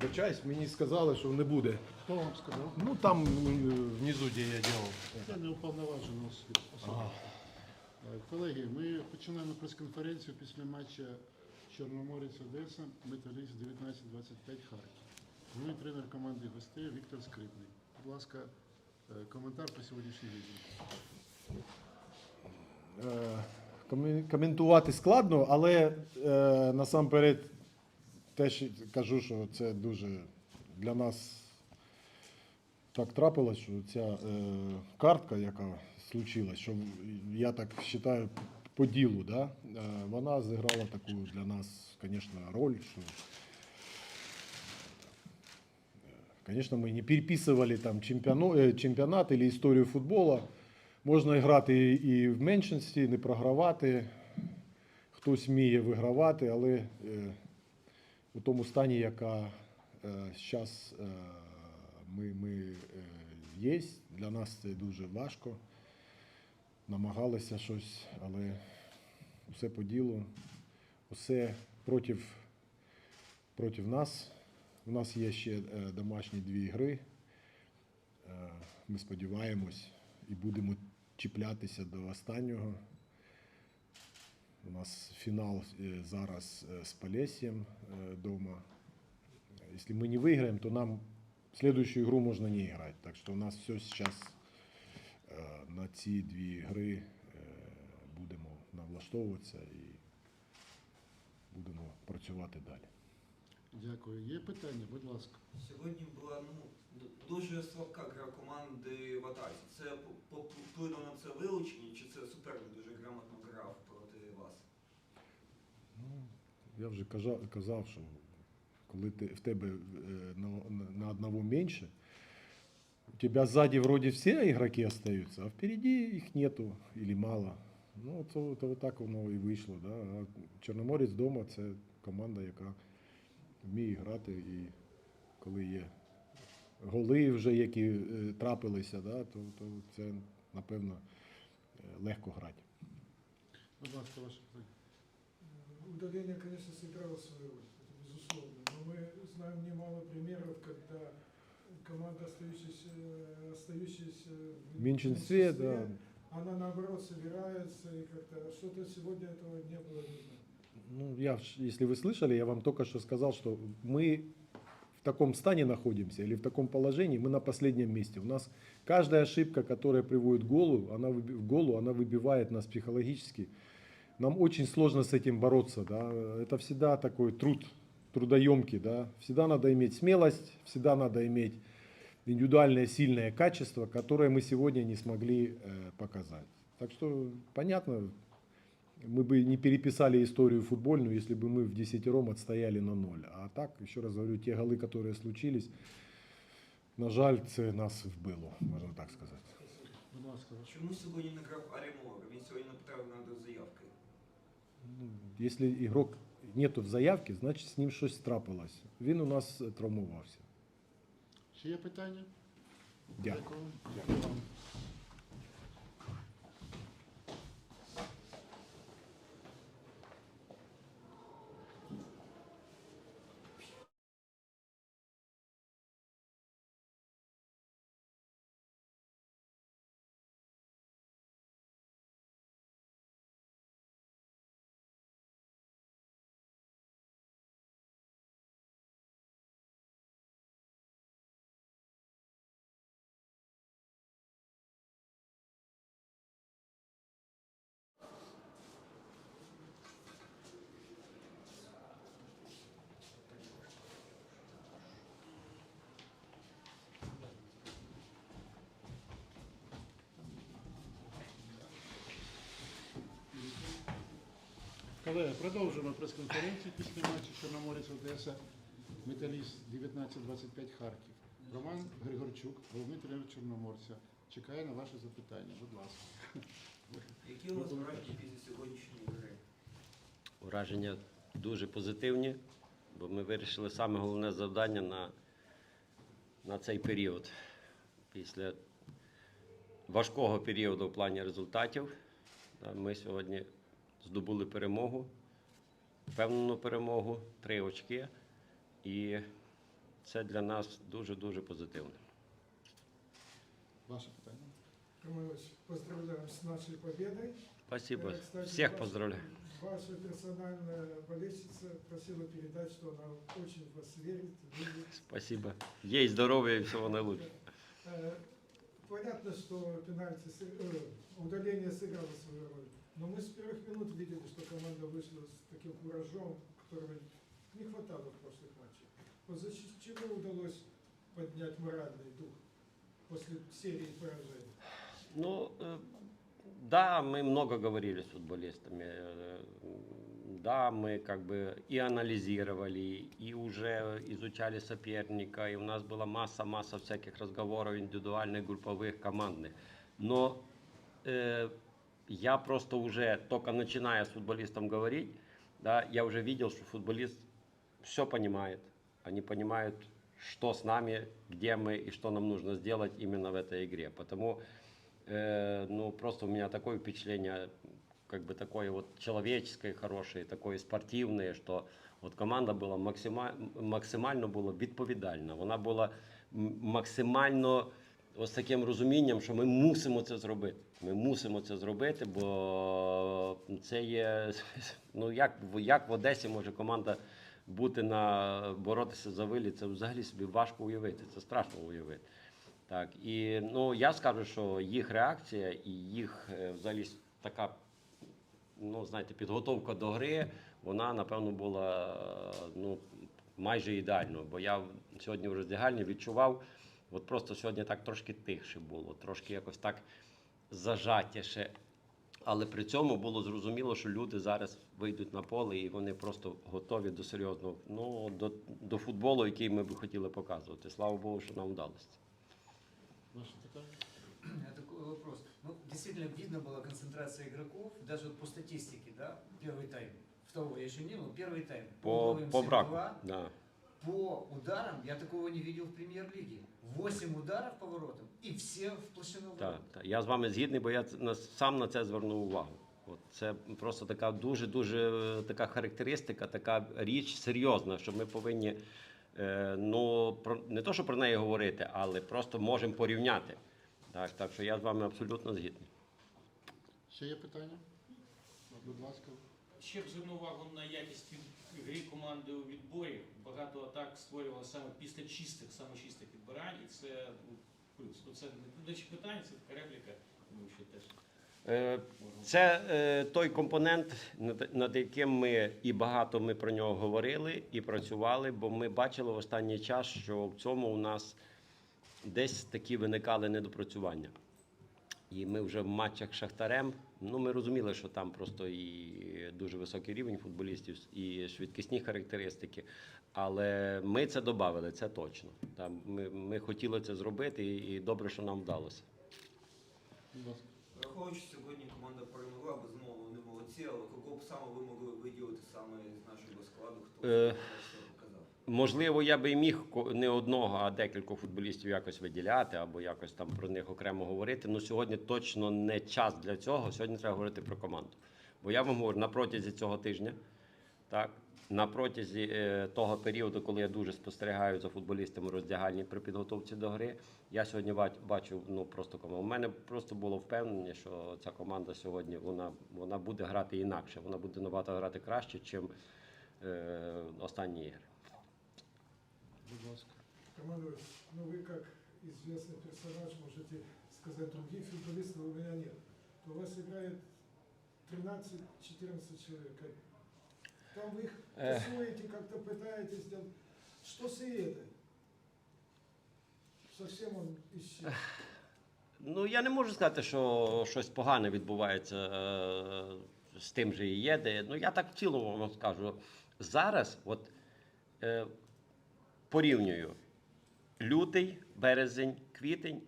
вибачаюсь, мені сказали, що не буде. Хто вам сказав? Ну там е, внизу, де я делал. Я не уповноважена особа. Е, Колеги, ми починаємо прес-конференцію після матча Чорноморець Одеса, Металіст 1925 Харків. Головний тренер команди гостей Віктор Скрипний. Будь ласка, е, коментар по сьогоднішній відео. Е, Коментувати складно, але е, насамперед теж кажу, що це дуже для нас так трапилось, що ця е, картка, яка случилась, що я так вважаю по ділу, да, е, вона зіграла таку для нас, звісно, роль, що Конечно, мы не переписывали там е, чемпіонат или історію футбола. Можна грати і в меншості, не програвати. Хтось вміє вигравати, але е, у тому стані, яка зараз е, ми, ми е, є, для нас це дуже важко. Намагалися щось, але все по ділу, усе проти, проти нас. У нас є ще е, домашні дві гри. Е, Ми сподіваємось і будемо чіплятися до останнього. У нас фінал е, зараз е, з Полессием вдома. Если мы не выиграем, то нам следующую игру можно не играть. Так что у нас все сейчас е, на ці дві гри е, будемо налаштовуватися і будемо працювати далі. Дякую. Є питання, будь ласка. Сьогодні була ну, дуже слабка гра команди в атаці. Це вплинуло на це вилучення, чи це суперник дуже грамотно грав проти вас? Ну, я вже казав, що коли ти, в тебе е, на, одного менше, у тебя сзади вроде все игроки остаются, а впереди их нету или мало. Ну, то, то так воно і вийшло. Да? А Чорноморець вдома це команда, яка вміє грати, і коли є голи вже, які е, трапилися, да, то, то це, напевно, е, легко грати. Будь ласка, ваше питання. Удаление, конечно, сыграло свою роль, это безусловно. Но мы знаем немало примеров, когда команда, остающаяся, остающаяся В меньшинстве, да. она наоборот собирается, и как-то что-то сегодня этого не было видно. Ну, я, если вы слышали, я вам только что сказал, что мы в таком стане находимся или в таком положении, мы на последнем месте. У нас каждая ошибка, которая приводит к голу, она, в голу, она выбивает нас психологически Нам очень сложно с этим бороться. Да? Это всегда такой труд, трудоемкий. Да? Всегда надо иметь смелость, всегда надо иметь индивидуальное сильное качество, которое мы сегодня не смогли э, показать. Так что понятно, мы бы не переписали историю футбольную, если бы мы в десятером отстояли на ноль. А так, еще раз говорю, те голы, которые случились, на жаль, це нас вбило, можна так сказати. Будь ласка, ваше. Чому сьогодні не грав Арімор? Він сьогодні не потрапив на до заявки. Ну, Якщо ігрок нету в заявці, значить з ним щось трапилось. Він у нас травмувався. Ще є питання? Дякую. Дякую Колеги, продовжуємо прес-конференцію після матчу Чорноморець Одеса, Металіст 1925 Харків. Роман Григорчук, головний тренер Чорноморця, чекає на ваше запитання. Будь ласка. Які у вас враження після сьогоднішньої гри? Враження дуже позитивні, бо ми вирішили саме головне завдання на, на цей період. Після важкого періоду в плані результатів ми сьогодні здобули перемогу, впевнену перемогу, три очки. І це для нас дуже-дуже позитивно. Ваше питання? Роман Ильич, поздравляем с нашей победой. Спасибо. Э, кстати, Всех ваш- поздравляю. Ваша персональная болельщица просила передать, что она очень в вас верит. любит. Спасибо. Ей здоров'я і всього найкращого. Э, Понятно, что пенальти, сы- э, удаление сыграло свою роль. Но мы с первых минут видели, что команда вышла с таким куражом, которого не хватало в прошлых матчах. Вот за чего удалось поднять моральный дух после серии поражений? Ну, э, да, мы много говорили с футболистами. э, Да, мы как бы и анализировали, и уже изучали соперника, и у нас была масса-масса всяких разговоров индивидуальных, групповых, командных. Но э, я просто уже, только начиная с футболистом говорить, да, я уже видел, что футболист все понимает. Они понимают, что с нами, где мы и что нам нужно сделать именно в этой игре. Потому, э, ну, просто у меня такое впечатление, как бы такое вот человеческое, хорошее, такое спортивное, что от команда була максимально, максимально була відповідальна. Вона була м- максимально ось таким розумінням, що ми мусимо це зробити. Ми мусимо це зробити, бо це є. Ну як, в- як в Одесі може команда бути на боротися за виліт, це взагалі собі важко уявити. Це страшно уявити. Так, і ну я скажу, що їх реакція і їх е, взагалі така, ну знаєте, підготовка до гри, вона напевно була ну, майже ідеальною. Бо я сьогодні в роздягальні відчував, от просто сьогодні так трошки тихше було, трошки якось так зажатіше. Але при цьому було зрозуміло, що люди зараз вийдуть на поле і вони просто готові до серйозного ну, до, до футболу, який ми б хотіли показувати. Слава Богу, що нам вдалося. Ваше питання? У меня такой вопрос. Ну, действительно, видно была концентрация игроков, даже вот по статистике, да, первый тайм. Второго я еще не был, первый тайм. По, угловым по браку. 7-2. Да. По ударам я такого не видел в премьер-лиге. 8 ударов по воротам и все в площину Так, ворот. так. Я з вами згідний, бо я сам на це звернув увагу. От це просто така дуже дуже е, така характеристика, така річ серйозна, що ми повинні е, ну про не то, що про неї говорити, але просто можемо порівняти. Так, так що я з вами абсолютно згідний. Ще є питання? Будь ласка. Ще б звернув увагу на якість гри команди у відборі. Багато атак створювали саме після чистих, саме чистих відбирань, і це ну, плюс. Оце не до питання, це така репліка, тому що теж Е. Це е, той компонент, над, над яким ми і багато ми про нього говорили і працювали, бо ми бачили в останній час, що в цьому у нас десь такі виникали недопрацювання. І ми вже в матчах з Шахтарем, ну ми розуміли, що там просто і дуже високий рівень футболістів, і швидкісні характеристики. Але ми це додали, це точно. Там ми, ми хотіли це зробити, і, добре, що нам вдалося. Враховуючи сьогодні команда перемогла, безумовно, вони молодці, але кого б саме ви могли виділити саме з нашого складу, хто Е? Можливо, я би міг не одного, а декількох футболістів якось виділяти або якось там про них окремо говорити. Ну сьогодні точно не час для цього. Сьогодні треба говорити про команду. Бо я вам говорю, на протязі цього тижня, так, на протязі е, того періоду, коли я дуже спостерігаю за футболістами роздягальні при підготовці до гри, я сьогодні бачу ну просто команду. У мене просто було впевнення, що ця команда сьогодні вона, вона буде грати інакше, вона буде набагато грати краще, ніж е, останні ігри. Будь ласка. Роман Ильич, ну вы как известный персонаж можете сказать, других футболистов у меня нет. То у вас играет 13-14 человек. Как- Там вы их Эх. тусуете, как-то пытаетесь сделать. Что с Иедой? Совсем он исчез. Ну, я не можу сказати, що щось погане відбувається е, з тим же і є. Ну, я так в цілому вам скажу. Зараз, от е, порівнюю лютий, березень, квітень.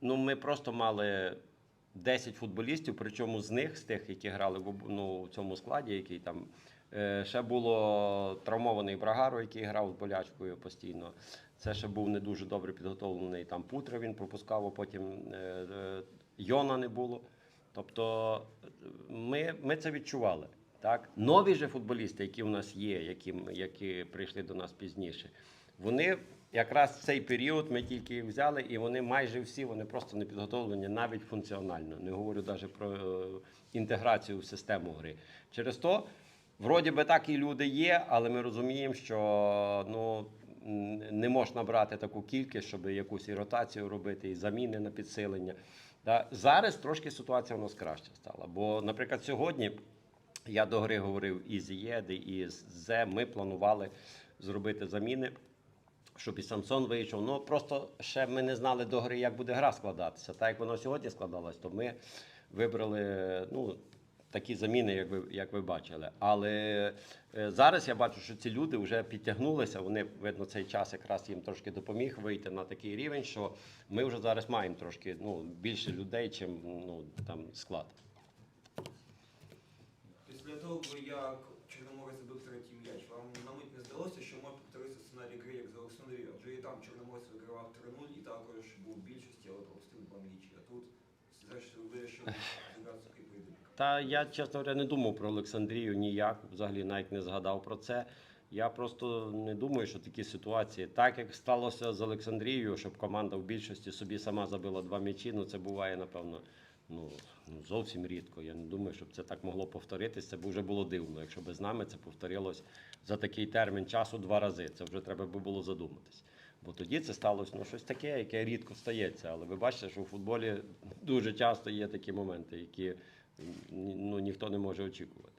Ну, ми просто мали 10 футболістів, причому з них, з тих, які грали в, ну, в цьому складі, який там. е, Ще було травмований Брагаро, який грав з болячкою постійно. Це ще був не дуже добре підготовлений там Путра, він пропускав, а потім е, е, Йона не було. Тобто ми, ми це відчували. Так? Нові же футболісти, які в нас є, які, які прийшли до нас пізніше, вони якраз в цей період ми тільки їх взяли, і вони майже всі вони просто не підготовлені навіть функціонально. Не говорю навіть про е, інтеграцію в систему гри. Через то, вроді би так і люди є, але ми розуміємо, що ну. Не можна брати таку кількість, щоб якусь і ротацію робити, і заміни на підсилення. Зараз трошки ситуація у нас краще стала. Бо, наприклад, сьогодні я до гри говорив і з ЄДи, і з ЗЕ. Ми планували зробити заміни, щоб і Самсон вийшов. Ну просто ще ми не знали до гри, як буде гра складатися. Так як воно сьогодні складалось, то ми вибрали ну, такі заміни, як ви, як ви бачили. Але е, зараз я бачу, що ці люди вже підтягнулися. Вони, видно, цей час якраз їм трошки допоміг вийти на такий рівень, що ми вже зараз маємо трошки ну, більше людей, чим ну, там склад. Після того, як Чорноморець забив третій м'яч, вам на мить не здалося, що може повторитися сценарій гри, як за Олександрію? Адже і там Чорноморець вигравав 3-0 і також був більшості, але пропустив два м'ячі. А тут зрештою вирішив зіграти такий поєдинок. Та я, чесно говоря, не думав про Олександрію ніяк, взагалі навіть не згадав про це. Я просто не думаю, що такі ситуації, так як сталося з Олександрією, щоб команда в більшості собі сама забила два м'ячі, ну це буває, напевно, ну, ну, зовсім рідко. Я не думаю, щоб це так могло повторитися. Це б вже було дивно. Якщо б з нами це повторилось за такий термін часу два рази. Це вже треба би було задуматись. Бо тоді це сталося ну, щось таке, яке рідко стається. Але ви бачите, що у футболі дуже часто є такі моменти, які ну, ніхто не може очікувати.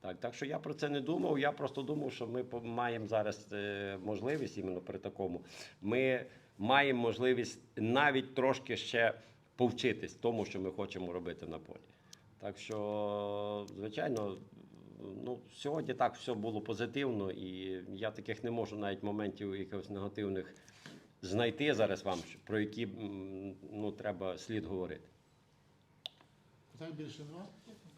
Так, так що я про це не думав. Я просто думав, що ми маємо зараз е, можливість іменно при такому. Ми маємо можливість навіть трошки ще повчитись тому, що ми хочемо робити на полі. Так що, звичайно, ну, сьогодні так все було позитивно, і я таких не можу навіть моментів якихось негативних знайти зараз вам, про які м, ну, треба слід говорити. Питань більше нема?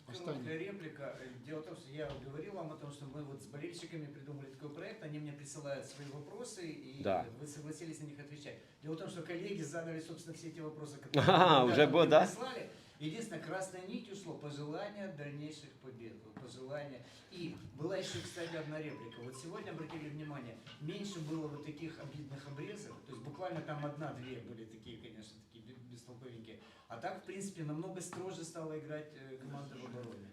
Короткая Останнє. реплика. Э, Дело в том, что я говорил вам о том, что мы вот с болельщиками придумали такой проект, они мне присылают свои вопросы, и Да. вы согласились на них отвечать. Дело в том, что коллеги задали, собственно, все эти вопросы, Ага, вы уже мне было, да? прислали. Единственное, красной нитью шло пожелание дальнейших побед, вот пожелание. И была еще, кстати, одна реплика. Вот сегодня обратили внимание, меньше было вот таких обидных обрезов, то есть буквально там одна-две были такие, конечно, такие бе- бестолковенькие. А так, в принципе, намного строже стала играть э, команда в обороне.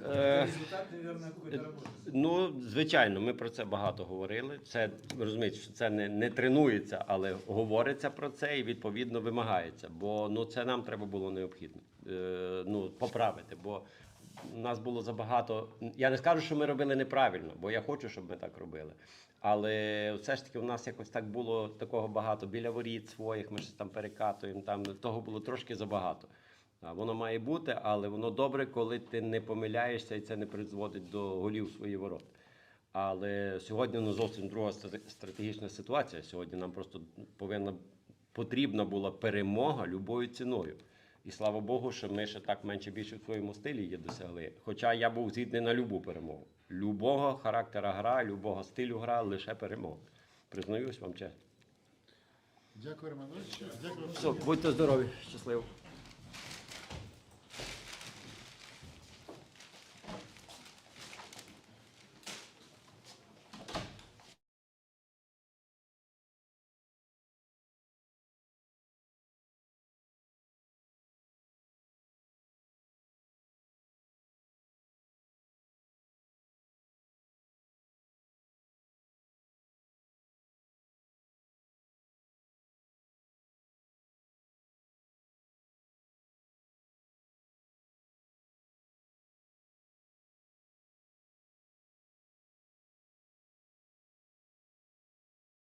Е, Это результат, наверное, какой-то работы. Ну, звичайно, ми про це багато говорили. Це ви розумієте, що це не, не тренується, але говориться про це і відповідно вимагається. Бо ну це нам треба було необхідно е, ну, поправити. Бо у нас було забагато. Я не скажу, що ми робили неправильно, бо я хочу, щоб ми так робили. Але все ж таки у нас якось так було такого багато біля воріт своїх, ми щось там перекатуємо. Там того було трошки забагато. Воно має бути, але воно добре, коли ти не помиляєшся і це не призводить до голів свої ворота. Але сьогодні ну, зовсім друга стратегічна ситуація. Сьогодні нам просто повинна потрібна була перемога любою ціною. І слава Богу, що ми ще так менше більше в своєму стилі її досягли. Хоча я був згідний на любу перемогу. Любого характера гра, любого стилю гра, лише перемога. Признаюсь вам чесно. Дякую, Роман Дякую. Все, будьте здорові, щасливо.